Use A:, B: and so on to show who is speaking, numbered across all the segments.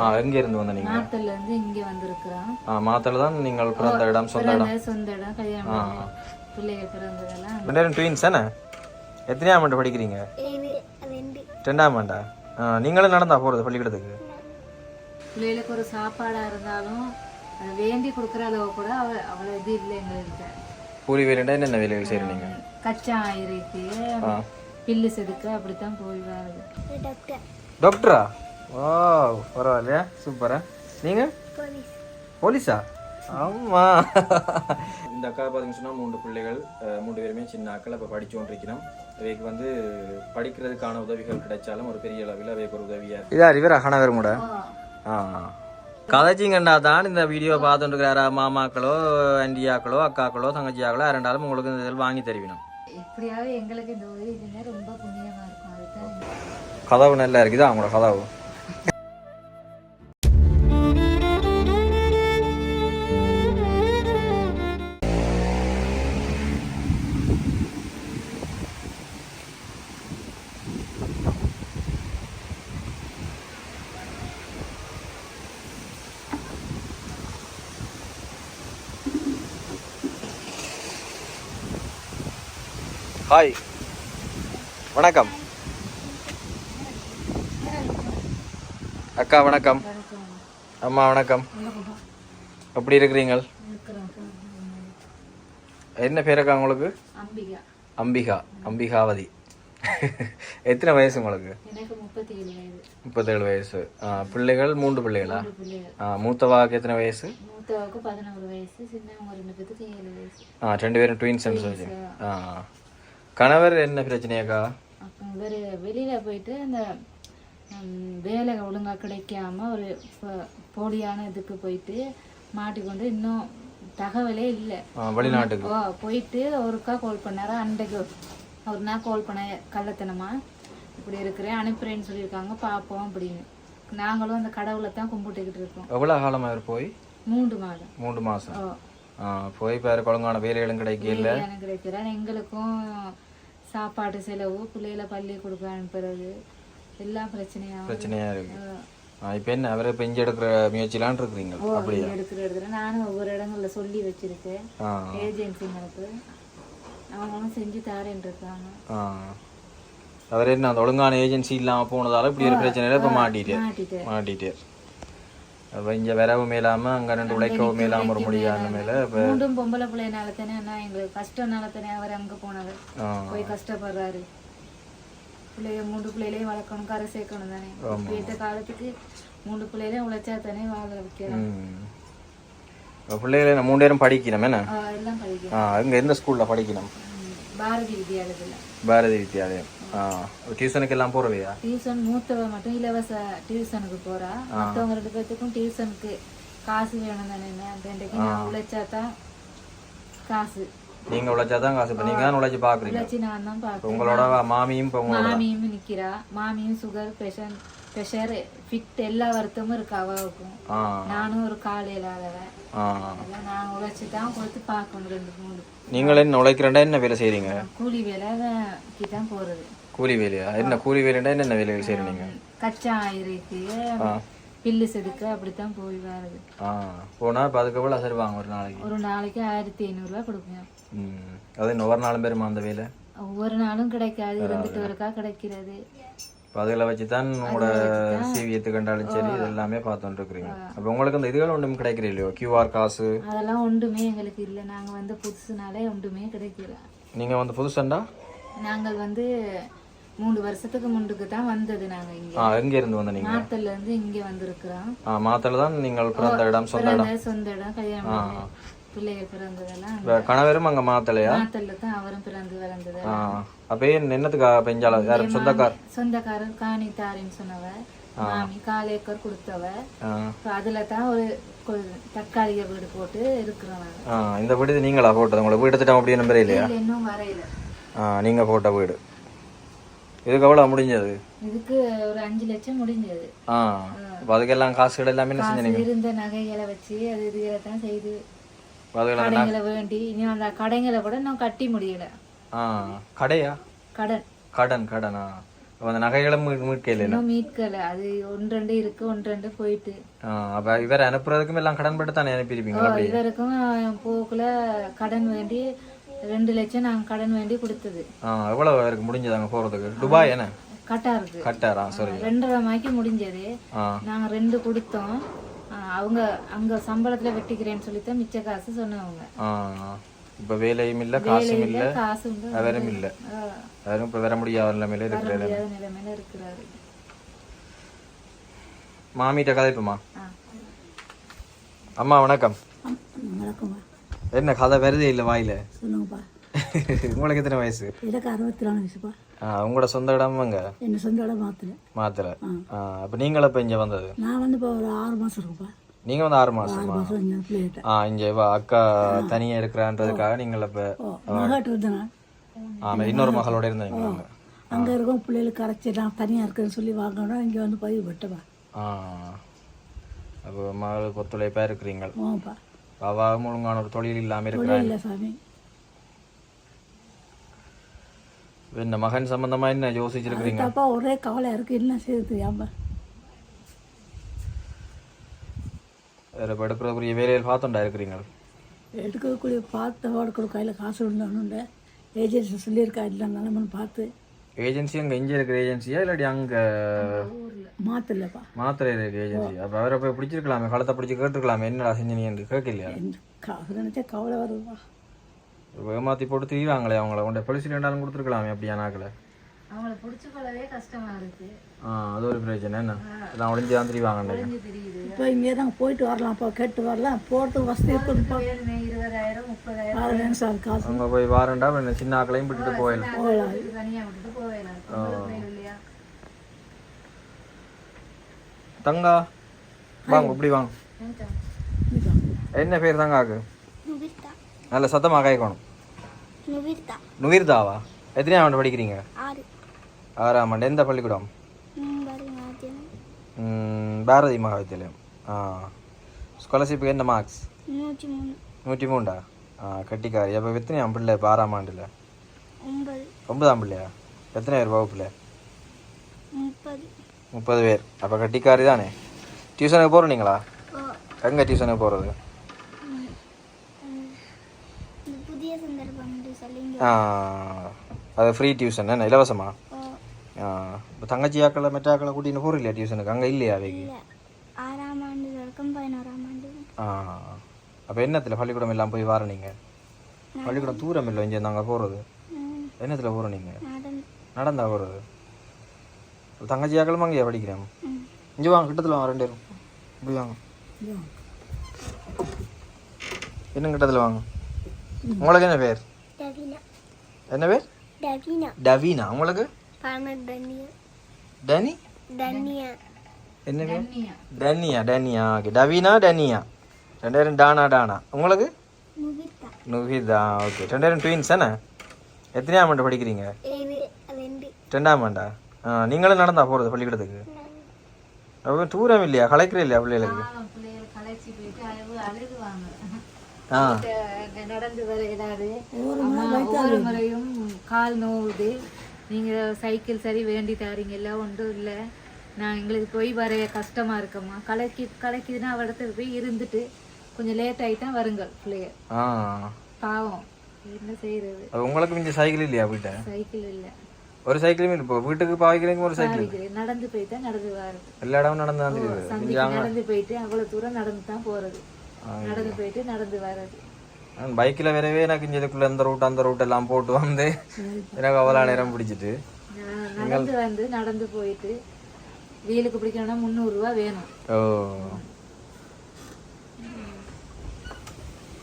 A: ஆ எங்க இருந்து வந்த நீங்க?
B: மாத்தல்ல இருந்து இங்க வந்திருக்கிறோம்.
A: ஆ மாத்தல தான் நீங்கள் பிறந்த இடம் சொந்த இடம்.
B: சொந்த இடம் கல்யாணம் பிள்ளைங்க பிறந்ததெல்லாம்.
A: ரெண்டு பேரும் ட்வீன்ஸ் தானே? எத்தனையாம் ஆண்டு படிக்கிறீங்க? ரெண்டாம் ஆண்டா? ஆ நீங்களும் நடந்தா போறது பள்ளிக்கூடத்துக்கு?
B: பிள்ளைகளுக்கு ஒரு சாப்பாடா இருந்தாலும் வேண்டி கொடுக்குற அளவு கூட அவ அவ்வளவு இது இல்லை எங்கள்கிட்ட.
A: கூலி வேலைண்டா என்னென்ன வேலைகள் செய்கிறீங்க
B: கச்சா ஆயிருக்கு பில்லு செதுக்க அப்படித்தான் போய் வருது
A: டாக்டரா ஓ பரவாயில்லையா? சூப்பரா நீங்க? போலீஸா? ஆமா இந்த அக்கா பார்த்தீங்கன்னு சொன்னா மூன்று பிள்ளைகள் மூன்று பேருமே சின்ன அக்கள் இப்போ படிச்சு கொண்டிருக்கிறோம். இவைக்கு வந்து படிக்கிறதுக்கான உதவிகள் கிடைச்சாலும் ஒரு பெரிய அளவில் அவைக்கு ஒரு உதவியா இருக்கு. இதா இவரா? கணவர் கூட? ஆ. கதைச்சிங்கண்டா தான் இந்த வீடியோ பார்த்துட்டு இருக்கிறாரா மாமாக்களோ ஆண்டியாக்களோ அக்காக்களோ தங்கச்சியாக்களோ இரண்டாலும் உங்களுக்கு இந்த இதில் வாங்கி தருவினோம்.
B: எப்படியாவது எங்களுக்கு இந்த உதவி ரொம்ப புண்ணியமா இருக்கும்.
A: கதவு நல்லா இருக்குதா? அவங்களோட கதவு? வணக்கம். அக்கா வணக்கம். அம்மா வணக்கம். எப்படி இருக்கிறீங்கள்? என்ன பேர் அக்கா உங்களுக்கு?
B: அம்பிகா.
A: அம்பிகா. அம்பிகாவதி. எத்தனை வயசு உங்களுக்கு? முப்பத்தேழு வயசு. பிள்ளைகள் மூன்று பிள்ளைகளா? மூத்தவாக்கு எத்தனை வயசு? ஆ ரெண்டு பேரும் ட்வின்ஸ் ஆ. கணவர் என்ன பிரச்சனையாக்கா
B: அப்போ இவர் வெளியில போயிட்டு அந்த வேலை ஒழுங்கா கிடைக்காம ஒரு போலியான இதுக்கு போயிட்டு மாட்டிக்கொண்டு இன்னும் தகவலே இல்லை.
A: வெளிநாட்டுக்கு.
B: போயிட்டு ஒருக்கா கால் பண்ணாரு. அன்றைக்கு ஒரு நாள் கால் பண்ண கள்ளத்தனமா? இப்படி இருக்கிறேன் அனுப்புறேன்னு சொல்லியிருக்காங்க பார்ப்போம் அப்படின்னு. நாங்களும் அந்த கடவுளை தான் கும்பிட்டுக்கிட்டு இருக்கோம்.
A: எவ்வளோ காலமாக அவர் போய்?
B: மூன்று மாதம்.
A: மூன்று மாதம். போய் பாரு ஒழுங்கான வேலைகளும் கிடைக்கல.
B: கிடைக்கிறான் எங்களுக்கும் சாப்பாடு செலவு பிள்ளைகளை பள்ளி கொடுக்க அனுப்புறது எல்லா பிரச்சனையாகும்
A: பிரச்சனையா இருக்கு. ஆ, இப்போ என்ன? அவரை பெஞ்சு எடுக்கிற முயற்சிலான் இருக்கிறீங்க? அப்படியா?
B: எடுக்கிற இடத்துல நானும் ஒவ்வொரு இடங்கள்ல சொல்லி வச்சிருக்கேன். ஏஜென்சிங்களுக்கு. அவங்களும் செஞ்சு தாரேன் இருக்காங்க
A: அவர் என்ன அந்த ஒழுங்கான ஏஜென்சி இல்லாமல் போனதால இப்படி ஒரு பிரச்சனையில இப்போ மாட்டிட்டு
B: மாட்டிட்டு
A: அப்போ இங்கே வரவும் மேலாம அங்கே ரெண்டு உழைக்கவும் மேலாம ஒரு முடியாத மேல இப்போ
B: மூண்டும் பொம்பளை பிள்ளைனால தானே அண்ணா எங்களுக்கு கஷ்டம்னால தானே அவர் அங்க போனவர் போய் கஷ்டப்படுறாரு. பிள்ளைய மூன்று பிள்ளைகளையும் வளர்க்கணும் கரை சேர்க்கணும் தானே. இப்ப காலத்துக்கு மூன்று பிள்ளைகளையும் உழைச்சா தானே வாழ வைக்கிறோம்
A: பிள்ளைகளை மூணு பேரும் படிக்கணும் என்ன?
B: எல்லாம் படிக்கணும்.
A: ஆ எந்த ஸ்கூலில் படிக்கணும்?
B: பாரதி வித்யாலயத்துல.
A: பாரதி வித்யாலயம். டியூஷனுக்கு எல்லாம் போகிறவையா
B: டியூஷன் மூத்தவ மட்டும் இலவச டியூஷனுக்கு போறா. மத்தவங்க ரெண்டு பேர்த்துக்கும் டியூஷனுக்கு காசு வேணும் தானே அந்த இன்றைக்கு நான் உழைச்சா தான் காசு.
A: நீங்கள் உழைச்சா தான் காசு. இப்போ நீங்கள் தான் உழைச்சி பார்க்குறீங்க
B: உழைச்சி நான் தான் பார்ப்பேன்
A: உங்களோட மாமியும் இப்போ உங்களோட
B: மாமியும் நிக்கிறா. மாமியும் சுகர் பிரஷர் பிரஷர் ஃபிட் எல்லா வருத்தமும் இருக்கு அவளுக்கும்
A: ஆ.
B: நானும் ஒரு கால் இல்லாதவன் நான் உழைச்சி தான் கொடுத்து பார்க்கணும் ரெண்டு மூணு.
A: நீங்கள் என்ன உழைக்கிறண்டா என்ன வேலை செய்கிறீங்க
B: கூலி வேலை தான் போறது.
A: கூலி வேலையா என்ன கூலி வேலைண்டா என்னென்ன வேலைகள் செய்கிறீங்க
B: கச்சா ஆயிருக்கு பில்லு செதுக்க அப்படித்தான் போய் வருது
A: ஆ போனால் இப்போ அதுக்கு எவ்வளோ தருவாங்க ஒரு நாளைக்கு?
B: ஒரு நாளைக்கு ஆயிரத்தி ஐநூறுரூவா கொடுப்பேன்.
A: ம் அது இன்னும் ஒரு நாளும் பேருமா அந்த வேலை?
B: ஒவ்வொரு நாளும் கிடைக்காது இருந்துட்டு ஒருக்கா கிடைக்கிறது.
A: இப்போ அதில் வச்சு தான் உங்களோட சிவியத்து கண்டாலும் சரி இது எல்லாமே பார்த்துட்டு இருக்கிறீங்க அப்போ உங்களுக்கு அந்த இதுகள் ஒன்றும் கிடைக்கிற இல்லையோ கியூஆர் காசு?
B: அதெல்லாம் ஒன்றுமே எங்களுக்கு இல்லை. நாங்கள் வந்து புதுசுனாலே ஒன்றுமே கிடைக்கல.
A: நீங்கள் வந்து புதுசண்டா?
B: நாங்கள் வந்து மூணு வருஷத்துக்கு முன்னுக்கு தான் வந்தது நாங்கள் இங்கே.
A: ஆ எங்கே இருந்து வந்த நீங்கள்
B: மாத்தல்ல இருந்து இங்கே வந்திருக்கிறோம்.
A: ஆ மாத்தல தான் நீங்கள் பிறந்த இடம் சொந்த இடம்.
B: சொந்த இடம் கல்யாணம் பிள்ளைகள் பிறந்ததெல்லாம்
A: கணவரும் அங்கே மாத்தலையா?
B: மாத்தல்ல தான் அவரும் பிறந்து வளர்ந்தது
A: ஆ அப்போ ஏன் என்னத்துக்கா பெஞ்சால? யாரும் சொந்தக்கார்?
B: சொந்தக்காரர் காணி தாரின்னு சொன்னவ மாமி கால் ஏக்கர் கொடுத்தவ அதுல தான் ஒரு தற்காலிக வீடு போட்டு இருக்கிறோம் நாங்க.
A: இந்த வீடு நீங்களா போட்டது? உங்களை வீடு திட்டம் அப்படி நம்பரே இல்லையா
B: இல்ல, இன்னும் வரையில.
A: ஆ நீங்கள் போட்ட வீடு. இதுக்கு எவ்வளோ முடிஞ்சது?
B: இதுக்கு ஒரு அஞ்சு லட்சம் முடிஞ்சது.
A: ஆ அப்போ அதுக்கெல்லாம் காசுகள் எல்லாமே என்ன செஞ்சீங்க?
B: இருந்த நகைகளை வச்சு அது இதுகளை தான் செய்து கடைங்களை வேண்டி இனி அந்த கடைங்களை கூட இன்னும் கட்டி முடியல.
A: ஆ கடையா?
B: கடன்.
A: கடன் கடனா? அந்த நகைகளை மீ- மீட்கையில இல்ல
B: இன்னும் மீட்கல. அது ஒன்றண்டு இருக்கு ஒன்றண்டு போயிட்டு.
A: ஆ, அப்ப இவர் அனுப்புறதுக்கும் எல்லாம் கடன் பட்டு தானே அனுப்பியிருப்பீங்களா அப்படி
B: இவருக்கும் போக்குல கடன் வேண்டி ரெண்டு லட்சம் நாங்க கடன் வேண்டி கொடுத்தது.
A: ஆ எவ்வளவு இருக்கு முடிஞ்சது அங்க போறதுக்கு? துபாய் என்ன?
B: கட்டாருக்கு.
A: கட்டாரா? சாரி.
B: ரெண்டரை மணிக்கு முடிஞ்சது.
A: ஆ.
B: நாங்க ரெண்டு கொடுத்தோம். அவங்க அங்க சம்பளத்துல வெட்டிக்கிறேன்னு சொல்லித்தான் மிச்ச காசு சொன்னவங்க.
A: ஆ இப்ப வேலையும் இல்ல காசும் இல்ல அவரும் இல்ல
B: ஆ,
A: அவரும் இப்ப வர முடியாத நிலைமையில
B: இருக்கிறாரு.
A: மாமிட்ட கதைப்புமா?
B: ஆ.
A: அம்மா வணக்கம்.
C: வணக்கம்மா
A: என்ன கதை வருதே இல்ல வாயில?
C: சொல்லுங்கப்பா.
A: உங்களுக்கு எத்தனை வயசு?
C: எனக்கு அறுபத்தி நாலு வயசுப்பா.
A: ஆ, உங்களோட சொந்த இடம் அங்க
C: என்ன சொந்த இடம் மாத்தல.
A: மாத்திர ஆ, அப்ப நீங்களும் இப்ப இங்க வந்தது?
C: நான் வந்து இப்போ ஒரு ஆறு மாதம் இருக்குப்பா.
A: நீங்க வந்து ஆறு மாசமா? ஆ இங்க இவ அக்கா தனியா இருக்கிறான்றதுக்காக நீங்கள் இப்ப ஆமா இன்னொரு மகளோட இருந்தீங்க அங்க.
C: இருக்கும் பிள்ளைகளுக்கு கரைச்சி நான் தனியாக இருக்கேன்னு சொல்லி வாங்கணும் இங்கே வந்து பதிவு விட்டப்பா
A: ஆ. அப்போ மகளுக்கு ஒத்துழைப்பா இருக்கிறீங்க.
C: ஓப்பா
A: அவாவும் ஒழுங்கான ஒரு தொழில் இல்லாம
C: தொழில்
A: இருக்கிறாங்க என்ன மகன் சம்பந்தமா என்ன யோசிச்சிருக்கிறீங்க?
C: அப்பா ஒரே கவலையாக இருக்குது என்ன செய்யுது தெரியாம
A: வேற இப்ப எடுக்கிறதுக்குரிய வேலையில் பார்த்துண்டா இருக்கிறீங்க?
C: எடுக்கக்கூடிய பார்த்து எடுக்கிற கையில் காசு இருந்தானுண்டு ஏஜென்சி சொல்லியிருக்கா இல்லை நிலமன்னு பார்த்து.
A: ஏஜென்சி அங்க இங்க இருக்கிற ஏஜென்சியா இல்லாட்டி அங்க
C: மாற்றலப்பா
A: மாத்திரை இருக்கிற ஏஜென்சி அப்ப அவரை போய் பிடிச்சிருக்கலாமே களத்தை பிடிச்சி கேட்டுருக்கலாமே என்னடா செஞ்சு கேட்கலையா?
C: நினச்சா கவலை வருதுப்பா.
A: ஏமாத்தி போட்டு திரிவாங்களே அவங்கள. கொண்ட பொலிசி ரெண்டாலும் கொடுத்துருக்கலாமே அப்படியா நாக்களை?
B: அவங்கள புடிச்சு கொள்ளவே கஷ்டமா இருக்கு.
A: ஆ அது ஒரு பிரச்சனை என்ன? எல்லாம் ஒளிஞ்சு தான்
B: தெரியுது.
C: இப்போ இங்கே தான் போயிட்டு வரலாம்ப்பா கேட்டு வரலாம். போகிறதுக்கு வசதி
B: இருபதாயிரம் முப்பதாயிரம்.
C: சார் காசு.
A: அவங்க போய் வாரண்டா சின்ன ஆக்களையும் விட்டுட்டு போயிடலாம்.
B: விட்டுட்டு இல்லையா?
A: தங்கா வாங்க இப்படி வாங்க. என்ன பேர் தங்கா ஆக்கு
D: நுவிர்தா.
A: நல்ல சத்தமாக
D: நுவிர்தா.
A: நுவிர்தாவா? எத்தனையாம் ஆண்டு படிக்கிறீங்க?
D: ஆறு.
A: ஆறாம் ஆண்டு எந்த பள்ளிக்கூடம் பாரதி மகாவித்யாலயம் ஆ ஸ்காலர்ஷிப்புக்கு என்ன மார்க்ஸ்
D: நூற்றி மூணு
A: நூற்றி மூண்டா ஆ கட்டிக்காரி அப்போ எத்தனையாம் பிள்ளை இப்போ ஆறாம் ஆண்டில்
D: ஒன்பது
A: ஒன்பதாம் பிள்ளையா எத்தனை பேர் வகுப்பில்
D: முப்பது
A: பேர் அப்போ கட்டிக்காரி தானே டியூஷனுக்கு போகிறீங்களா எங்கே டியூஷனுக்கு போகிறது அது ஃப்ரீ டியூஷன் என்ன இலவசமா
D: ஓ
A: இப்போ தங்கச்சி ஆக்களை மெட்ட ஆக்களை கூட்டின்னு போகிற இல்லையா டியூஷனுக்கு அங்கே இல்லையா அவைக்கு
D: இல்லை ஆறாம் ஆண்டு தொடக்கம் பதினோராம் ஆண்டு
A: ஆ அப்போ என்னத்தில் பள்ளிக்கூடம் எல்லாம் போய் வர நீங்கள் பள்ளிக்கூடம் தூரம் இல்லை இங்கே நாங்கள் போகிறது என்னத்தில் போகிறோம் நீங்கள்
D: நடந்து
A: போகிறது தங்கச்சி ஆக்களும் அங்கேயா படிக்கிறேன். இங்கே வாங்க கிட்டத்தில் வாங்க ரெண்டு பேரும் இப்படி வாங்க இன்னும் கிட்டத்தில் வாங்க உங்களுக்கு என்ன பேர் என்ன பேர்
D: டவினா
A: உங்களுக்கு டனி என்ன பேர்? டனியா டனியா ஓகே டவீனா டனியா ரெண்டு பேரும் டானா டானா உங்களுக்கு? நுகிதா ஓகே ரெண்டு பேரும் ட்வின்ஸ் தானே? எத்தனையாம் ஆண்டு படிக்கிறீங்க? ரெண்டாம் ஆண்டா? ஆ நீங்களும் நடந்தா போகிறது பள்ளிக்கூடத்துக்கு? ரொம்ப தூரம் இல்லையா? கலைக்கிற இல்லையா பிள்ளைகளுக்கு? ஆ.
B: நடந்து வர ஏதாவது. கால் நோவுது. நீங்க சைக்கிள் சரி வேண்டி தாரீங்கல்ல ஒன்றும் இல்லை. நான் எங்களுக்கு போய் வர கஷ்டமா இருக்கம்மா. கலைக்கி கலைக்குதுன்னா அவ இடத்துல போய் இருந்துட்டு கொஞ்சம் லேட் ஆகிட்டான் வருங்க பிள்ளைய பாவம். என்ன செய்யறது
A: உங்களுக்கு இங்கே சைக்கிள் இல்லையா வீட்டை?
B: சைக்கிள் இல்லை.
A: ஒரு சைக்கிளுமே இப்போ வீட்டுக்கு பாய்க்கிறதுக்கு ஒரு சைக்கிள்.
B: நடந்து போயிட்டு நடந்து வாருது
A: எல்லா இடமும் நடந்து தான்
B: நடந்து போயிட்டு அவ்வளவு தூரம் நடந்து தான் போறது. நடந்து போயிட்டு நடந்து வர்றது.
A: நான் பைக்கில் வரவே எனக்கு இங்கே இதுக்குள்ள இந்த ரூட் அந்த ரூட் எல்லாம் போட்டு வந்து எனக்கு அவ்வளோ நேரம் பிடிச்சிட்டு.
B: நடந்து வந்து நடந்து போயிட்டு வீலுக்கு பிடிக்கணும்னா முந்நூறு ரூபா வேணும்.
A: ஓ.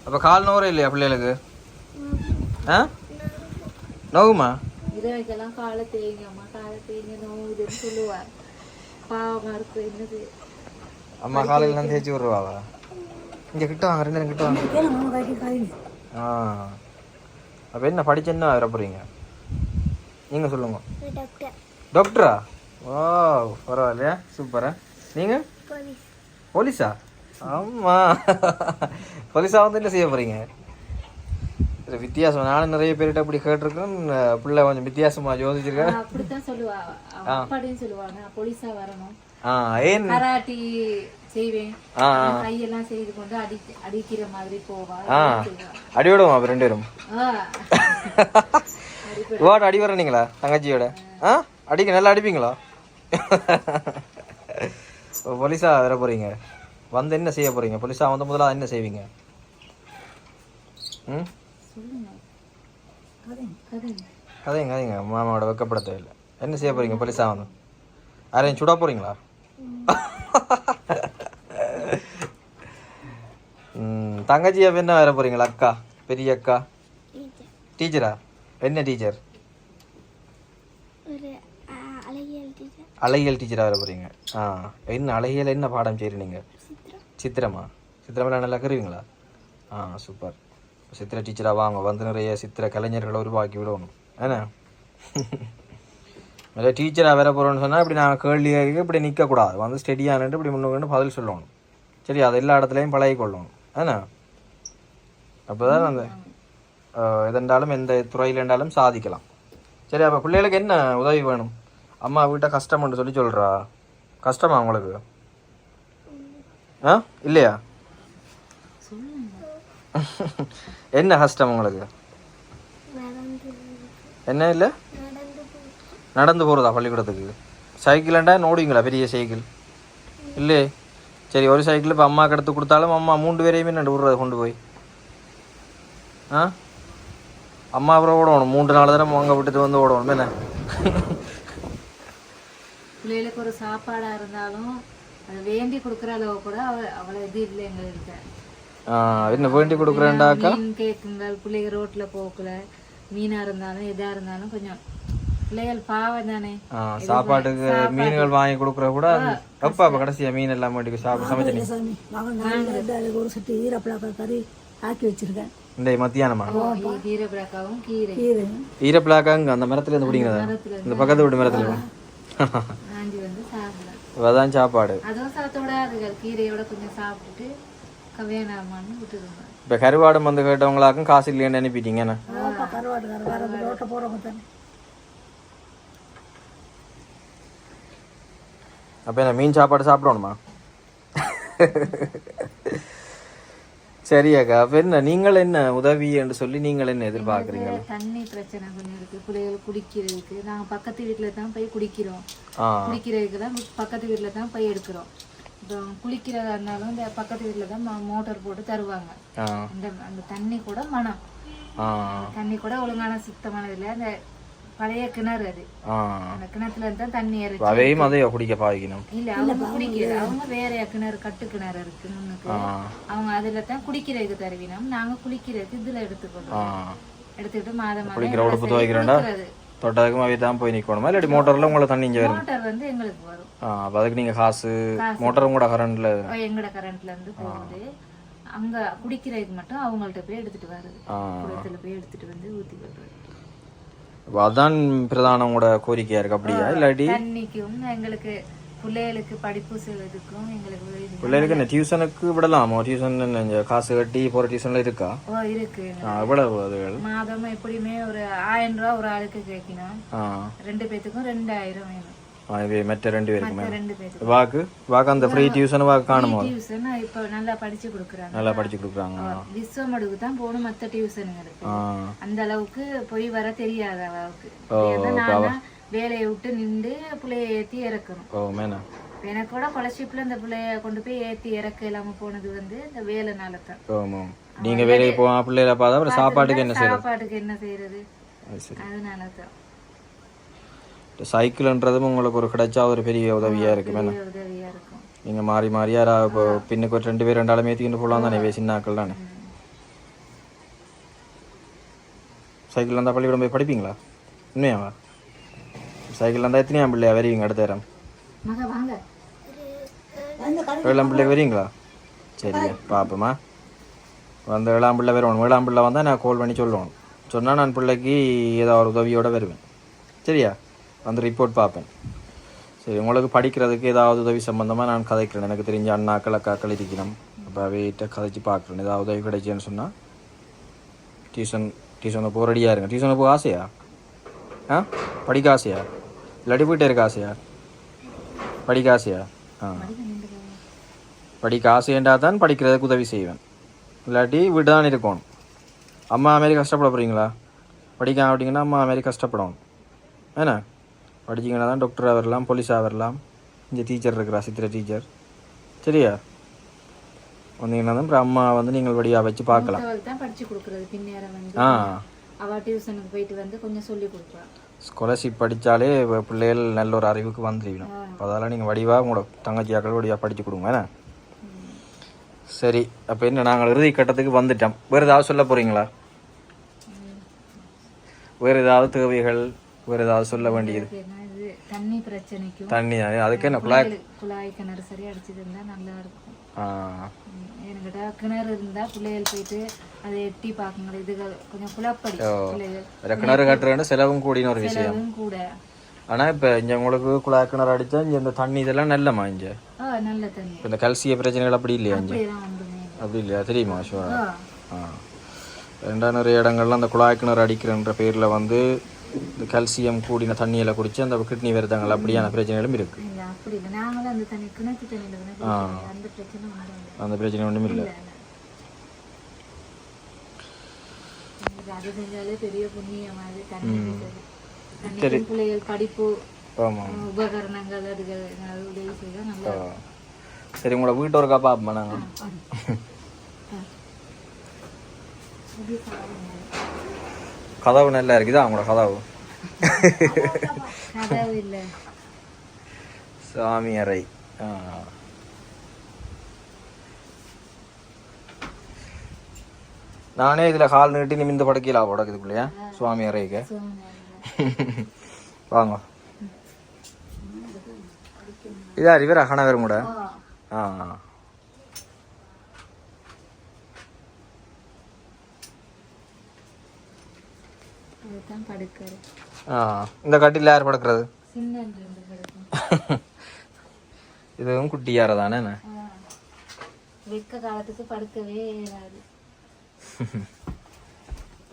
A: அப்போ கால் நோரம் இல்லையா பிள்ளைகளுக்கு? ஆ? நோகுமா?
B: இரவைக்கெல்லாம் காலை தேய்ங்கம்மா காலை தேய்ங்க நோவுதுன்னு சொல்லுவார் பாவமா இருக்கு என்னது.
A: அம்மா காலையிலாம் தேய்ச்சி விட்ருவாவா இங்கே கிட்ட வாங்க ரெண்டு நேரம் கிட்ட வாங்க. ஆ. அப்போ என்ன படிச்சு என்ன வர போகிறீங்க நீங்கள் சொல்லுங்க.
D: டாக்டர்
A: டாக்டரா ஓ பரவாயில்லையா. சூப்பரா நீங்கள்
D: போலீஸ்.
A: போலீஸா? ஆமா போலீஸா வந்து என்ன செய்ய போறீங்க? சரி வித்தியாசம். நானும் நிறைய பேர்கிட்ட அப்படி கேட்டிருக்கேன் பிள்ளை கொஞ்சம் வித்தியாசமா யோசிச்சிருக்கேன்
B: அப்படித்தான் சொல்லுவா. அவ அப்படின்னு சொல்லுவாங்க. போலீஸா வரணும்.
A: ஆ ஏன்?
B: செய்வேன். கையெல்லாம் செய்து கொண்டு அடி அடிக்கிற மாதிரி போவா
A: அப்போ ரெண்டு பேரும்.
B: ஆ.
A: வாட் அடி வரீங்களா தங்கச்சியோட? ஆ? அடிக்க நல்லா அடிப்பீங்களா? போலீஸா வர போறீங்க. வந்து என்ன செய்ய போறீங்க? போலீஸா வந்து முதல்ல என்ன செய்வீங்க? ம்?
B: கதைங்க.
A: கதைங்க. கதைங்க மாமாவோட வெக்கப்பட தேவையில்லை என்ன செய்ய போறீங்க? போலீஸா வந்து. யாரையும் சுட போறீங்களா? ம், தங்கச்சி அப்ப என்ன வேற போறீங்களா? அக்கா பெரிய அக்கா?
D: டீச்சர்
A: என்ன டீச்சர்
D: அழகியல் டீச்சர்
A: அழகியல் டீச்சராக வர போறீங்க. ஆ என்ன அழகியல் என்ன பாடம் செய்கிறீங்க
D: சித்திரம்
A: சித்திரமா? சித்திரமெல்லாம் நல்லா கருவீங்களா? ஆ சூப்பர். சித்திர டீச்சராக வாங்க வந்து நிறைய சித்திர கலைஞர்களை உருவாக்கி விடணும். என்ன? நிறைய டீச்சராக வர போகிறோன்னு சொன்னால் இப்படி நான் கேள்வி இப்படி நிற்கக்கூடாது வந்து ஸ்டெடியானுட்டு இப்படி முன்னுக்கு பதில் சொல்லணும். சரி அது எல்லா இடத்துலையும் பழகி கொள்ளணும் என்ன அப்போ தான் அந்த எதென்றாலும் எந்த துறையில் இருந்தாலும் சாதிக்கலாம். சரி அப்போ பிள்ளைகளுக்கு என்ன உதவி வேணும்? அம்மா வீட்டை கஷ்டம்னு சொல்லி சொல்கிறா கஷ்டமா உங்களுக்கு? ஆ இல்லையா? என்ன கஷ்டம் உங்களுக்கு? என்ன இல்லை?
D: நடந்து
A: போகிறதா பள்ளிக்கூடத்துக்கு? சைக்கிள்ண்டா நோடுவீங்களா? பெரிய சைக்கிள்? இல்லையே? சரி ஒரு சைக்கிள் இப்போ அம்மா எடுத்து கொடுத்தாலும் அம்மா மூன்று பேரையுமே நண்டு விட்றது கொண்டு போய். ஆ? அம்மா அப்புறம் ஓடணும். மூன்று நாலு தடவை அங்கே விட்டுட்டு வந்து ஓடணும். என்ன?
B: பிள்ளைகளுக்கு ஒரு சாப்பாடா இருந்தாலும் அதை வேண்டி கொடுக்குற அளவு கூட அவ அவளை இது இல்லை எங்கள்கிட்ட.
A: என்ன வேண்டி கொடுக்குறேன்டாக்கா?
B: மீன் கேக்குங்கள் பிள்ளைங்க ரோட்ல போக்கல மீனா இருந்தாலும் எதா இருந்தாலும் கொஞ்சம்
A: சாப்பாட்டுக்கு மீன்கள் வாங்கி கொடுக்குற கூட எப்போ அப்போ கடைசியா மீன் எல்லாம் சாப்பிட சமைச்சு
C: ஒரு சட்டி ஈரப்பழக்க கறி ஆக்கி வச்சிருக்கேன்.
A: இந்த மத்தியானமா? ஈரப்பிளாக்காங்க அந்த மரத்துல இருந்து பிடிங்கிறதா இந்த பக்கத்து வீட்டு மரத்துல? அதான் சாப்பாடு. இப்போ கருவாடு வந்து கேட்டவங்களாக்கும் காசு இல்லைன்னு அனுப்பிட்டீங்க
C: அப்பா
A: என்ன மீன் சாப்பாடு சாப்பிடணுமா? சரி அக்கா அப்போ என்ன நீங்கள் என்ன உதவி என்று சொல்லி நீங்கள் என்ன எதிர்பார்க்குறீங்க?
B: தண்ணி பிரச்சனை கொஞ்சம் இருக்கு பிள்ளைகள் குடிக்கிறதுக்கு. நாங்க பக்கத்து வீட்டுல தான் போய் குடிக்கிறோம்.
A: ஆ.
B: குளிக்கிறதுக்கு தான் பக்கத்து வீட்டுல தான் போய் எடுக்கிறோம். இப்போ குளிக்கிறதா இருந்தாலும் இந்த பக்கத்து வீட்டுல தான் மோட்டார் போட்டு தருவாங்க. அந்த அந்த தண்ணி கூட மனம். தண்ணி கூட ஒழுங்கான சுத்தமானது இல்லை. அந்த பழைய கிணறு அது. அந்த கிணத்துல இருந்து தான் தண்ணி இறச்சி
A: அதையோ குடிக்க பாவிக்கணும்.
B: இல்ல அவங்க குடிக்கிறது அவங்க வேற கிணறு கட்டு கிணறு இருக்கு முன்னுக்கு. அவங்க அதுல தான் குடிக்கிறதுக்கு தருவினோம். நாங்க குளிக்கிறதுக்கு இதுல
A: ஆ.
B: எடுத்துக்கொள்றோம் எடுத்துக்கிட்டு மாதம் மாதம்
A: குளிக்கிற உடுப்பு. தொட்டதுக்கும் தான் போய் நிற்கணுமா இல்லாட்டி மோட்டரில் உங்களை தண்ணி இங்கே வரும்.
B: மோட்டார் வந்து எங்களுக்கு வரும்.
A: அப்போ அதுக்கு நீங்கள் காசு மோட்டரும் கூட கரண்டில்.
B: எங்கட கரண்ட்ல இருந்து போகுது. அங்க குடிக்கிறதுக்கு மட்டும் அவங்கள்ட்ட போய் எடுத்துட்டு வருது குளத்துல போய் எடுத்துட்டு வந்து ஊத்தி விடுறது.
A: அப்ப அதான் பிரதான உங்களோட கோரிக்கையா இருக்கு அப்படியா? இல்லாட்டி?
B: தண்ணிக்கும் எங்களுக்கு பிள்ளைகளுக்கு படிப்பு செல்வதுக்கும் எங்களுக்கு.
A: பிள்ளைகளுக்கு என்ன டியூஷனுக்கு விடலாமா? டியூஷன் காசு கட்டி போகிற டியூஷன்ல இருக்கா?
B: ஓ இருக்கு.
A: எவ்வளவு
B: மாதம் எப்படியுமே ஒரு ஆயிரம் ரூபா ஒரு ஆளுக்கு கேட்கணும். ரெண்டு பேத்துக்கும் ரெண்டாயிரம் வேணும்.
A: இவை மற்ற ரெண்டு
B: பேத்துக்கும்
A: வாக்கு வாக்கு அந்த ஃப்ரீ டியூஷன் வாக்கு காணுமோ?
B: டியூஷன் இப்ப நல்லா படிச்சு கொடுக்குறாங்க.
A: நல்லா படிச்சு கொடுக்குறாங்க.
B: விஸ்வமடுக்கு தான் போகணும் மத்த டியூஷனுங்களுக்கு அந்த அளவுக்கு போய் வர தெரியாத அளவுக்கு. நான் வேலையை விட்டு நின்று பிள்ளைய ஏத்தி இறக்கணும்.
A: ஓ மேனா?
B: இப்ப எனக்கு கூட ஸ்காலர்ஷிப்ல இந்த பிள்ளைய கொண்டு போய் ஏத்தி இறக்க இல்லாம போனது வந்து இந்த வேலைனால தான்.
A: ஓமோ நீங்க வேலைக்கு போவா பிள்ளைகளை பார்த்தா அப்புறம் சாப்பாட்டுக்கு என்ன செய்யறது
B: சாப்பாட்டுக்கு என்ன செய்யறது
A: அது சரி.
B: அதனால தான்.
A: சைக்கிள்ன்றதும் உங்களுக்கு ஒரு கிடைச்சா ஒரு பெரிய உதவியா இருக்கு மேனா
B: பெரிய உதவியா இருக்கும்.
A: நீங்க மாறி மாறி யாரா இப்போ பின்னுக்கு ஒரு ரெண்டு பேர் ரெண்டாலும் ஏற்றிக்கிட்டு போகலாம் தானே சின்ன ஆக்கள் தானே? சைக்கிள் இருந்தால் பள்ளிக்கூடம் போய் படிப்பீங்களா? உண்மையாவா? சைக்கிள் இருந்தால் எத்தனையாம் பிள்ளையா வருவீங்க அடுத்த நேரம் ஏழாம் பிள்ளை வரீங்களா சரியா பார்ப்போமா வந்து ஏழாம் பிள்ளை வருவோம் ஏழாம் பிள்ளை வந்தால் நான் கால் பண்ணி சொல்லுவோம் சொன்னால் நான் பிள்ளைக்கு ஏதோ ஒரு உதவியோட வருவேன். சரியா? அந்த ரிப்போர்ட் பார்ப்பேன் சரி உங்களுக்கு படிக்கிறதுக்கு ஏதாவது உதவி சம்மந்தமாக நான் கதைக்கிறேன். எனக்கு தெரிஞ்ச அண்ணாக்கள் அக்காக்கள் இருக்கணும் அப்போ அவைகிட்ட கதைச்சு பார்க்குறேன். ஏதாவது உதவி கிடைச்சேன்னு சொன்னால் டியூஷன் டியூஷனில் போக ரெடியாக இருங்க. டியூஷனை போக ஆசையா? ஆ? படிக்க ஆசையா? இல்லாட்டி போயிட்டே இருக்க ஆசையா? படிக்க ஆசையா? ஆ. படிக்க ஆசையண்டா தான் படிக்கிறதுக்கு உதவி செய்வேன். இல்லாட்டி வீட்டு தான் இருக்கணும். அம்மா மாரி கஷ்டப்பட போகிறீங்களா படிக்க அப்படிங்கன்னா அம்மா மாரி கஷ்டப்படணும். ஏன்னா? படிச்சிங்கன்னா தான் டாக்டராக வரலாம் போலீஸாக வரலாம் இங்கே டீச்சர் இருக்கிறா சித்திர டீச்சர் சரியா? வந்தீங்கன்னா தான் அப்புறம் அம்மா வந்து நீங்கள் வழியாக வச்சு பார்க்கலாம்.
B: தான் படிச்சு கொடுக்கறது பின்னேரம் வந்து.
A: ஆ.
B: அவ டியூஷனுக்கு போயிட்டு வந்து கொஞ்சம் சொல்லி கொடுப்பா.
A: ஸ்காலர்ஷிப் படித்தாலே பிள்ளைகள் நல்ல ஒரு அறிவுக்கு வந்துருக்கணும் அதெல்லாம் நீங்கள் வடிவாக உங்களோட தங்கச்சியாக்கள் வடிவாக படித்து கொடுங்க என்ன? சரி அப்போ என்ன நாங்கள் இறுதி கட்டத்துக்கு வந்துட்டோம். வேறு ஏதாவது சொல்ல போகிறீங்களா வேறு ஏதாவது தேவைகள்? வேறு ஏதாவது சொல்ல வேண்டியது.
B: தண்ணி பிரச்சனைக்கும்
A: தண்ணி அதுக்கு என்ன குழாய்
B: குழாய்? கிணறு சரியா அடிச்சது இருந்தா நல்லா இருக்கும் என்கிட்ட கிணறு இருந்தா பிள்ளைகள் போயிட்டு அதை எட்டி பார்க்குங்க இது கொஞ்சம் குழப்படி பிள்ளைகள்.
A: வேற கிணறு கட்டுறேன்னு செலவும் கூடின ஒரு விஷயம்.
B: கூட.
A: ஆனால் இப்போ இங்கே உங்களுக்கு குழாய் கிணறு இங்கே இந்த தண்ணி இதெல்லாம் நல்லமா இங்கே?
B: நல்ல தண்ணி.
A: இந்த கல்சிய பிரச்சனைகள் அப்படி இல்லையா இங்கே. அப்படி இல்லையா? தெரியுமா
B: ஆ.
A: ஆ. ரெண்டா நிறைய இடங்கள்ல அந்த குழாய் கிணறு அடிக்கிறன்ற பேரில் வந்து இந்த கால்சியம் கூடின தண்ணியில் குடிச்சு அந்த கிட்னி வருதாங்கள் அப்படியான பிரச்சனைகளும் இருக்கு.
B: அந்த பிரச்சனை ஒன்றும் இல்லை.
A: சரி. உங்களோட வீட்டு ஒருக்கா பார்ப்போம் நாங்கள் கதவு நல்லா இருக்குதா? அவங்களோட கதவு. சாமி அறை. ஆ. நானே இதில் கால் நீட்டி நிமிந்து படுக்கலாம் படக்குதுக்குள்ளையா சுவாமி அறைக்கு. வாங்க. இதா இவரா கணவர் கூட? ஆ
B: அதுதான் படுக்கிறது
A: ஆ இந்த கட்டில் யார் படுக்கிறது? இதுவும் குட்டியார தானே?
B: வெக்க காலத்துக்கு படுக்கவே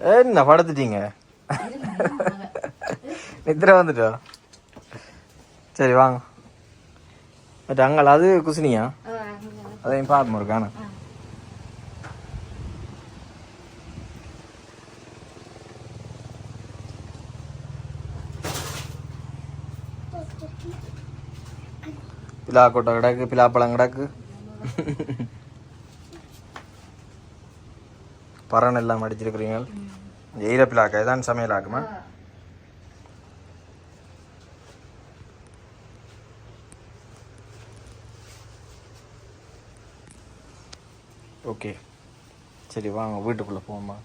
A: என்ன படுத்துட்டீங்க? நித்திர வந்துட்டோ? சரி வாங்க. பட் அங்கே அது குசினியா அதையும் பார்ப்போம் இருக்கானே பிலா கொட்டை கிடக்கு பிலாப்பழம் கிடக்கு பறன் எல்லாம் அடிச்சிருக்கிறீங்க ஈர பிலாக்கா இதான் சமையல் ஆகுமா ஓகே சரி வாங்க வீட்டுக்குள்ளே போவோமா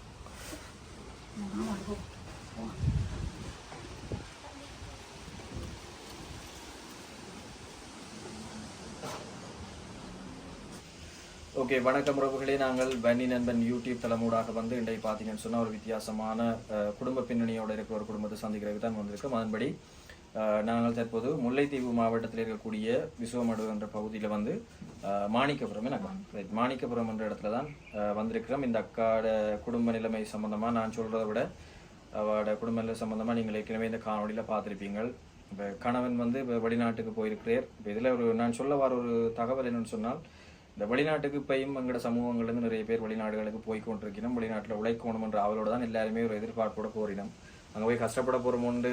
A: ஓகே வணக்கம் உறவுகளே. நாங்கள் வன்னி நண்பன் யூடியூப் தலைமூடாக வந்து இன்றைக்கு பார்த்தீங்கன்னு சொன்னால் ஒரு வித்தியாசமான குடும்ப பின்னணியோட இருக்கிற ஒரு குடும்பத்தை சந்திக்கிறதுக்கு தான் வந்திருக்கோம். அதன்படி நாங்கள் தற்போது முல்லைத்தீவு மாவட்டத்தில் இருக்கக்கூடிய விசுவமடு என்ற பகுதியில் வந்து மாணிக்கபுரம் என்ன ரைட் மாணிக்கபுரம் என்ற இடத்துல தான் வந்திருக்கிறோம். இந்த அக்காட குடும்ப நிலைமை சம்பந்தமாக நான் சொல்கிறத விட அவட குடும்ப நிலை சம்பந்தமாக நீங்கள் ஏற்கனவே இந்த காணொலியில் பார்த்துருப்பீங்கள். இப்போ கணவன் வந்து இப்போ வெளிநாட்டுக்கு போயிருக்கிறார். இப்போ இதில் ஒரு நான் சொல்ல வர ஒரு தகவல் என்னன்னு சொன்னால் இந்த வெளிநாட்டுக்கு இப்பயும் எங்களோட சமூகங்கள்லேருந்து நிறைய பேர் வெளிநாடுகளுக்கு போய் கொண்டிருக்கணும் வெளிநாட்டில் உழைக்கணும் என்ற அவளோட தான் எல்லாருமே ஒரு எதிர்பார்ப்போட போறினோம் அங்கே போய் கஷ்டப்பட போகிறோமோண்டு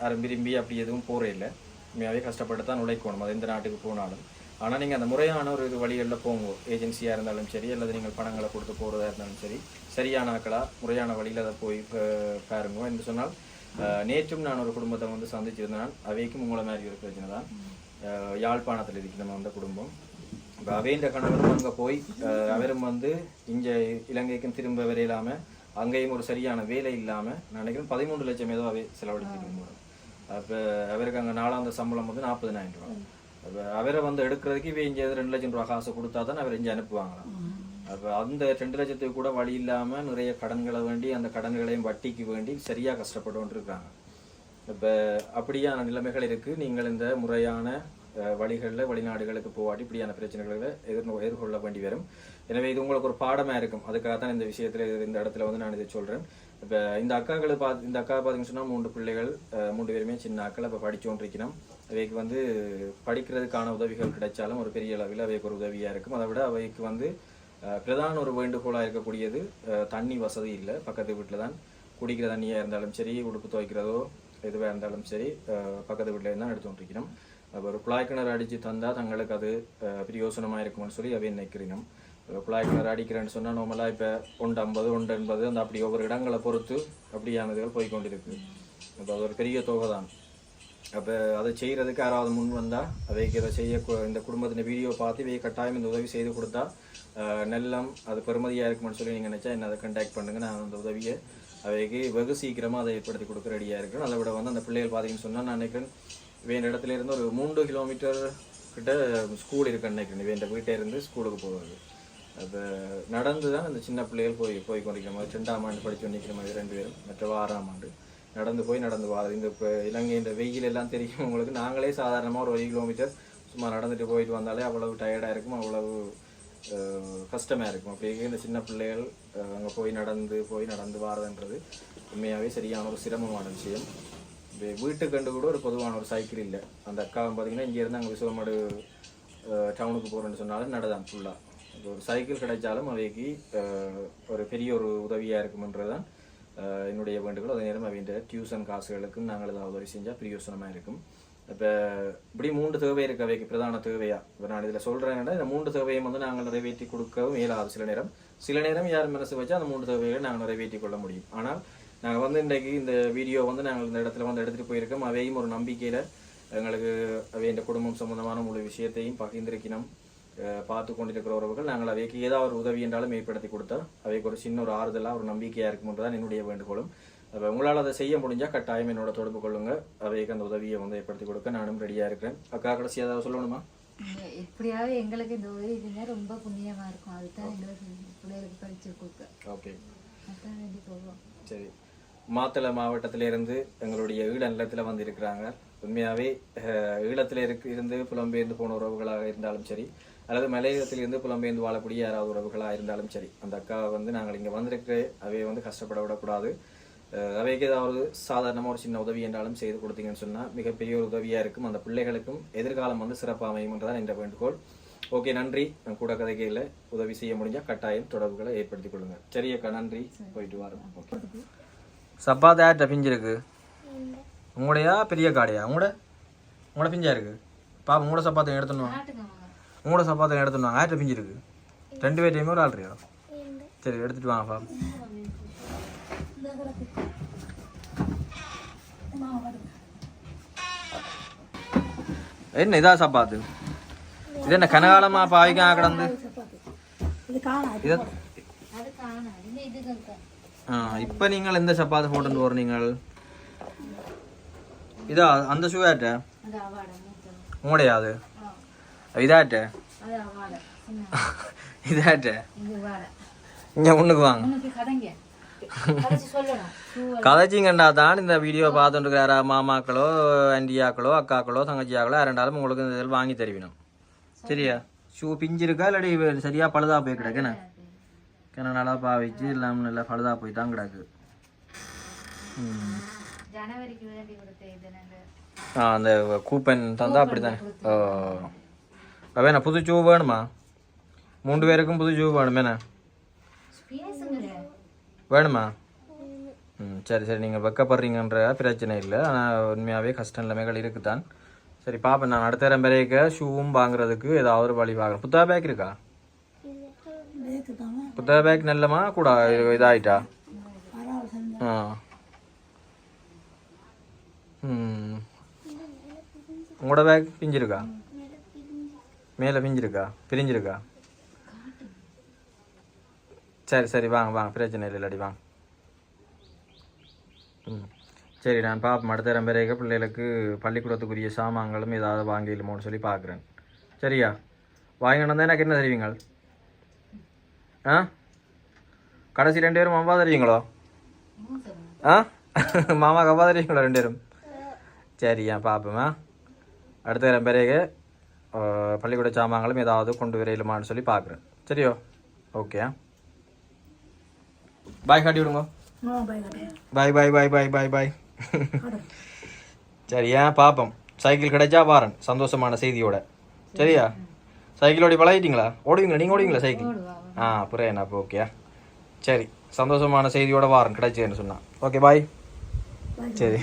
A: யாரும் விரும்பி அப்படி எதுவும் போகிறே இல்லை. உண்மையாகவே கஷ்டப்பட்டு தான் உழைக்கணும். அது எந்த நாட்டுக்கு போனாலும். ஆனால் நீங்கள் அந்த முறையான ஒரு இது வழிகளில் போங்க. ஏஜென்சியாக இருந்தாலும் சரி அல்லது நீங்கள் பணங்களை கொடுத்து போகிறதா இருந்தாலும் சரி சரியான ஆக்களா முறையான வழியில் அதை போய் ப- பாருங்க. என்று சொன்னால் நேற்றும் நான் ஒரு குடும்பத்தை வந்து சந்திச்சிருந்தேன். அவைக்கும் உங்களை மாதிரி ஒரு பிரச்சனை தான் யாழ்ப்பாணத்தில் இருக்கிற அந்த குடும்பம். இப்போ அவைன்ற கணவரும் அங்கே போய் அவரும் வந்து இங்கே இலங்கைக்கும் திரும்ப வரையிலாம அங்கேயும் ஒரு சரியான வேலை இல்லாமல் நான் நினைக்கிறேன் பதிமூன்று லட்சம் ஏதோ அவை செலவழிச்சிருக்கோம் அப்போ அவருக்கு அங்கே நாலாந்த சம்பளம் வந்து நாற்பதினாயிரம் ரூபா. அப்போ அவரை வந்து எடுக்கிறதுக்கு இவ இங்கே ரெண்டு லட்சம் ரூபா காசை கொடுத்தா தான் அவர் இங்கே அனுப்புவாங்களாம். அப்போ அந்த ரெண்டு லட்சத்துக்கு கூட வழி இல்லாமல் நிறைய கடன்களை வேண்டி அந்த கடன்களையும் வட்டிக்கு வேண்டி சரியாக கஷ்டப்பட்டு இருக்காங்க இப்போ அப்படியான நிலைமைகள் இருக்குது நீங்கள் இந்த முறையான வழிகளில் வெளிநாடுகளுக்கு போவாட்டி இப்படியான பிரச்சனைகளை எதிர் எதிர்கொள்ள வேண்டி வரும். எனவே இது உங்களுக்கு ஒரு பாடமா இருக்கும். அதுக்காக தான் இந்த விஷயத்தில் இந்த இடத்துல வந்து நான் இதை சொல்கிறேன் இப்போ இந்த அக்காக்களை பார்த்து இந்த அக்கா பார்த்தீங்கன்னு சொன்னால் மூன்று பிள்ளைகள் மூன்று பேருமே சின்ன அக்கள். இப்போ படித்தோன்றிருக்கணும் அவைக்கு வந்து படிக்கிறதுக்கான உதவிகள் கிடைச்சாலும் ஒரு பெரிய அளவில் அவைக்கு ஒரு உதவியாக இருக்கும். அதை விட அவைக்கு வந்து பிரதான ஒரு வேண்டுகோளாக இருக்கக்கூடியது தண்ணி வசதி இல்லை. பக்கத்து வீட்டில் தான் குடிக்கிற தண்ணியாக இருந்தாலும் சரி உடுப்பு துவைக்கிறதோ எதுவாக இருந்தாலும் சரி பக்கத்து வீட்டில் தான் எடுத்து இருக்கணும் ஒரு குழாய் கிணறு அடித்து தந்தால் தங்களுக்கு அது பிரயோசனமாக இருக்கும்னு சொல்லி அவை நினைக்கிறோம் குழாய் கிணறு அடிக்கிறேன்னு சொன்னால் நார்மலாக இப்போ ஒன்று ஐம்பது ஒன்று எண்பது அந்த அப்படி ஒவ்வொரு இடங்களை பொறுத்து அப்படியானதுகள் போய்கொண்டிருக்கு. அப்போ அது ஒரு பெரிய தொகை தான் அப்போ அதை செய்கிறதுக்கு யாராவது முன் வந்தால் அவைக்கு இதை செய்ய இந்த குடும்பத்தின் வீடியோ பார்த்து இவை கட்டாயம் இந்த உதவி செய்து கொடுத்தா நெல்லம் அது பெருமதியாக இருக்கும்னு சொல்லி நீங்கள் நினச்சா என்ன அதை கண்டாக்ட் பண்ணுங்கள் நான் அந்த உதவியை அவைக்கு வெகு சீக்கிரமாக அதை ஏற்படுத்தி கொடுக்க ரெடியாக இருக்கேன். அதை விட வந்து அந்த பிள்ளைகள் பார்த்தீங்கன்னு சொன்னால் நான் நினைக்கிறேன் வேண்ட இடத்துல இருந்து ஒரு மூன்று கிலோமீட்டர் கிட்ட ஸ்கூல் இருக்குன்னு நினைக்கிறேன் வேண்ட வீட்டே இருந்து ஸ்கூலுக்கு போகிறது அது நடந்து தான் அந்த சின்ன பிள்ளைகள் போய் போய் கொண்டிருக்கிற மாதிரி ரெண்டாம் ஆண்டு படித்து நிற்கிற மாதிரி ரெண்டு பேரும் மற்ற ஆறாம் ஆண்டு. நடந்து போய் நடந்து வா. இந்த இப்போ இலங்கை இந்த வெயில் எல்லாம் தெரியும் உங்களுக்கு. நாங்களே சாதாரணமாக ஒரு ஒரு கிலோமீட்டர் சும்மா நடந்துட்டு போயிட்டு வந்தாலே அவ்வளவு டயர்டாக இருக்கும் அவ்வளவு கஷ்டமாக இருக்கும். அப்படி இந்த சின்ன பிள்ளைகள் அங்கே போய் நடந்து போய் நடந்து வாரதுன்றது உண்மையாகவே சரியான ஒரு சிரமமான விஷயம். வீட்டுக்கண்டு கூட ஒரு பொதுவான ஒரு சைக்கிள் இல்லை. அந்த அக்கா பார்த்தீங்கன்னா இங்கேருந்து அங்கே விசுவமடு டவுனுக்கு போகிறேன்னு சொன்னாலும் நடதான் ஃபுல்லாக இப்போ ஒரு சைக்கிள் கிடைச்சாலும் அவைக்கு ஒரு பெரிய ஒரு உதவியாக இருக்குமென்றது தான் என்னுடைய வேண்டுகோள். அதே நேரம் அவங்க டியூஷன் காசுகளுக்கும் நாங்கள் ஏதாவது உதவி செஞ்சால் பிரயோசனமாக இருக்கும். இப்போ இப்படி மூன்று தேவை இருக்கு அவைக்கு பிரதான தேவையாக இப்போ நான் இதில் சொல்கிறேன்னா இந்த மூன்று தேவையும் வந்து நாங்கள் நிறைவேற்றி கொடுக்கவும் இயலாது. சில நேரம் சில நேரம் யார் மனசு வச்சா அந்த மூன்று தேவைகளை நாங்கள் நிறைவேற்றி கொள்ள முடியும். ஆனால் நாங்கள் வந்து இன்றைக்கு இந்த வீடியோ வந்து நாங்கள் இந்த இடத்துல வந்து எடுத்துகிட்டு போயிருக்கோம். அவையும் ஒரு நம்பிக்கையில் எங்களுக்கு அவை இந்த குடும்பம் சம்பந்தமான முழு விஷயத்தையும் பகிர்ந்திருக்கணும். பார்த்து கொண்டிருக்கிற உறவுகள் நாங்கள் அவைக்கு ஏதாவது ஒரு உதவி என்றாலும் ஏற்படுத்தி கொடுத்தா அவைக்கு ஒரு சின்ன ஒரு ஆறுதலாக ஒரு நம்பிக்கையாக இருக்கும்ன்றதான் என்னுடைய வேண்டுகோளும். அப்போ உங்களால் அதை செய்ய முடிஞ்சால் கட்டாயம் என்னோட தொடர்பு கொள்ளுங்க. அவைக்கு அந்த உதவியை வந்து ஏற்படுத்தி கொடுக்க நானும் ரெடியாக இருக்கிறேன். அக்கா கடைசி ஏதாவது சொல்லணுமா?
B: எப்படியாவது எங்களுக்கு இந்த உதவி செஞ்சா ரொம்ப புண்ணியமா இருக்கும். அதுதான் எங்களுக்கு பிள்ளைகளுக்கு படிச்சு கொடுக்க.
A: ஓகே
B: அதான் வேண்டி போவோம்
A: சரி. மாத்தளை மாவட்டத்திலிருந்து எங்களுடைய ஈழ நிலத்தில் வந்து இருக்கிறாங்க உண்மையாகவே ஈழத்தில் இருக்கு இருந்து புலம்பெயர்ந்து போன உறவுகளாக இருந்தாலும் சரி அல்லது மலையகத்திலிருந்து புலம்பெயர்ந்து வாழக்கூடிய யாராவது உறவுகளாக இருந்தாலும் சரி அந்த அக்கா வந்து நாங்கள் இங்கே வந்திருக்க அவையை வந்து கஷ்டப்பட விடக்கூடாது. அவைக்கு ஏதாவது சாதாரணமாக ஒரு சின்ன உதவி என்றாலும் செய்து கொடுத்தீங்கன்னு சொன்னால் மிகப்பெரிய ஒரு உதவியாக இருக்கும். அந்த பிள்ளைகளுக்கும் எதிர்காலம் வந்து சிறப்பாக அமையும்ன்றதான் என்ற வேண்டுகோள். ஓகே நன்றி. நான் கூட கதைக்கையில் உதவி செய்ய முடிஞ்சால் கட்டாயம் தொடர்புகளை ஏற்படுத்திக் கொள்ளுங்க. சரி அக்கா நன்றி. போயிட்டு வரோம் ஓகே. சப்பாத்து யார்கிட்ட பிஞ்சிருக்கு உங்களுடையா பெரிய காடையா? உங்களோட? உங்களோட பிஞ்சா இருக்கு. பாப்பா உங்களோட சப்பாத்தை எடுத்துன்னு வாங்க.
B: காட்டுங்க வாங்க.
A: உங்களோட சப்பாத்தை எடுத்துன்னு வாங்க. யார்கிட்ட பிஞ்சிருக்கு ரெண்டு பேர்டையுமே ஒரு ஆள்றியா சரி எடுத்துட்டு வாங்க பாப்பா என்ன இதா சப்பாத்து? இது என்ன கனகாலமா பாவிக்கா கிடந்து?
C: இது
A: இப்போ நீங்கள் எந்த சப்பாத்து போட்டு போகிற நீங்கள் இதா அந்த
B: அது ஆ,
A: இதாட்ட இதாட்ட இங்கே முன்னுக்கு வாங்க. கதைச்சிங்கண்டா தான் இந்த வீடியோ பார்த்துட்டு யாரா மாமாக்களோ ஆண்டியாக்களோ அக்காக்களோ தங்கச்சியாக்களோ யாரெண்டாலும் உங்களுக்கு இந்த இதில் வாங்கி தருவினோம். சரியா? ஷூ பிஞ்சிருக்கா இல்லாட்டி வே- சரியா பழுதா போய் கிடக்குண்ணே நல்லா பாவிச்சு இல்லாமல் நல்லா பழுதா போய் தான் கிடக்கு ஆ அந்த கூப்பன் தந்தா அப்படி தானே ஓ. வேணா புது ஷூ வேணுமா? மூன்று பேருக்கும் புது ஷூ வேணுமேண்ணே
B: பேசுங்க.
A: வேணுமா? ம் சரி சரி. நீங்கள் வெக்கப்படுறீங்கன்ற பிரச்சனை இல்லை. ஆனால் உண்மையாகவே கஷ்டம் நிலைமைகள் இருக்குதான். சரி பாப்பேன் நான் அடுத்த நேரம் பிறகு ஷூவும் வாங்குறதுக்கு ஏதாவது ஒரு வழி பார்க்குறேன் புத்தக பேக் இருக்கா? புத்தக பேக் நல்லமா? கூட இது- இதாயிட்டா ஆ. ம். உங்களோட பேக் பிஞ்சிருக்கா? மேலே பிஞ்சிருக்கா? பிரிஞ்சிருக்கா? சரி சரி வாங்க வாங்க. பிரச்சனை இல்லை இல்லாடி வாங்க. ம். சரி நான் பார்ப்போம் அடுத்த தரம் பிறகு பிள்ளைகளுக்கு பள்ளிக்கூடத்துக்குரிய சாமான்களும் ஏதாவது வாங்கிடுமோன்னு சொல்லி பார்க்குறேன் சரியா? வாங்கினா எனக்கு என்ன தருவீங்க ஆ? கடைசி ரெண்டு பேரும் அவ்வா தருவீங்களோ ஆ? மாமா கவ்வா தருவீங்களோ ரெண்டு பேரும்? சரியா பார்ப்போமா அடுத்த தரம் பிறகு பள்ளிக்கூட சாமான்களும் ஏதாவது கொண்டு வரையிலுமான்னு சொல்லி பார்க்குறேன் சரியோ? ஓகே பாய் காட்டி விடுங்க. பாய் பாய் பாய் பாய் பாய் பாய் சரி ஏன் பாப்போம்? சைக்கிள் கிடைச்சா வாரன் சந்தோஷமான செய்தியோட. சரியா? சைக்கிள் ஓடி பழகிட்டீங்களா? ஓடுவீங்களா? நீங்கள் ஓடுவீங்களா சைக்கிள்? ஆ என்ன அப்போ ஓகே சரி சந்தோஷமான செய்தியோட வாரன் கிடைச்சேன்னு சொன்னான். ஓகே பாய் சரி.